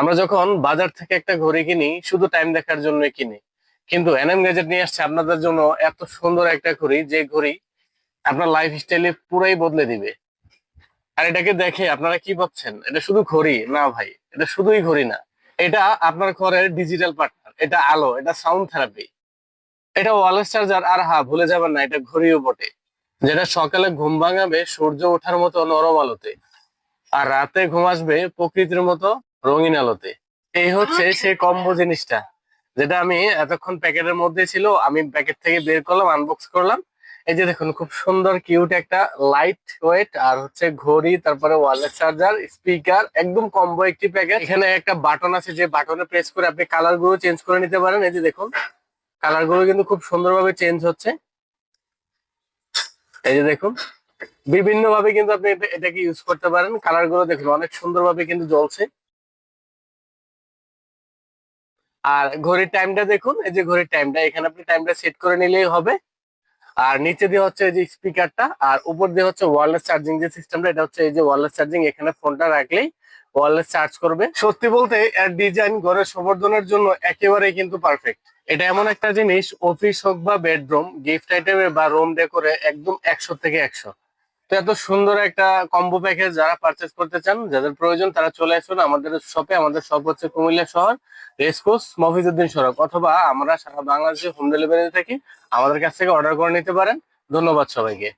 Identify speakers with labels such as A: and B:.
A: আমরা যখন বাজার থেকে একটা ঘড়ি কিনি, শুধু টাইম দেখার জন্য কিনি। কিন্তু এনএম গ্যাজেট নিয়ে আসছে আপনাদের জন্য এত সুন্দর একটা ঘড়ি, যে ঘড়ি আপনার লাইফ স্টাইলে পুরাই বদলে দিবে। আর এটাকে দেখে আপনারা কি ভাবছেন? এটা শুধু ঘড়ি? না ভাই, এটা শুধুই ঘড়ি না। এটা আপনার ঘরের ডিজিটাল পার্টনার এটা আলো, এটা সাউন্ড থেরাপি এটা ওয়ালেস চার্জার আর হ্যাঁ ভুলে যাবেন না, এটা ঘড়িও বটে। যেটা সকালে ঘুম ভাঙাবে, সূর্য ওঠার মতো নরম আলোতে। আর রাতে ঘুম আসবে প্রকৃতির মতো রঙিন আলোতে। এই হচ্ছে সেই কম্বো জিনিসটা। যেটা আমি এতক্ষণ প্যাকেটের মধ্যে ছিল আমি প্যাকেট থেকে বের করলাম আনবক্স করলাম। এই যে দেখুন খুব সুন্দর কিউট একটা লাইট ওয়েট আর হচ্ছে ঘড়ি তারপরে ওয়ারলেস চার্জার স্পিকার একদম কম্বো একটি প্যাকেট এখানে একটা বাটন আছে যে বাটনে প্রেস করে আপনি কালারগুলো চেঞ্জ করে নিতে পারেন। এই যে দেখুন কালারগুলো কিন্তু খুব সুন্দরভাবে চেঞ্জ হচ্ছে। এই যে দেখুন বিভিন্ন ভাবে কিন্তু আপনি এটাকে ইউজ করতে পারেন। কালারগুলো দেখুন অনেক সুন্দরভাবে কিন্তু জ্বলছে। আর ঘড়ির টাইমটা দেখুন, এই যে ঘড়ির টাইমটা এখানে আপনি টাইমটা সেট করে নিলেই হবে। আর নিচে দিয়ে হচ্ছে এই যে স্পিকারটা আর উপর দিয়ে হচ্ছে ওয়ারলেস চার্জিং যে সিস্টেমটা এটা হচ্ছে এই যে ওয়ারলেস চার্জিং এখানে ফোনটা রাখলেই ওয়ারলেস চার্জ করবে। সত্যি বলতে, এর ডিজাইন ঘরের সংবর্ধনের জন্য একেবারেই কিন্তু পারফেক্ট এটা এমন একটা জিনিস অফিস হোক বা বেডরুম গিফট আইটেমের বা রুম ডেকোরে একদম একশো থেকে একশো। তো এত সুন্দর একটা কম্বো প্যাকেজ যারা পারচেস করতে চান, যাদের প্রয়োজন তারা চলে আসুন আমাদের শপে আমাদের শপ হচ্ছে কুমিল্লা শহর রেসকোর্স মফিজুদ্দিন সড়ক, অথবা আমরা সারা বাংলাদেশে হোম ডেলিভারি থাকি, আমাদের কাছ থেকে অর্ডার করে নিতে পারেন। ধন্যবাদ সবাইকে।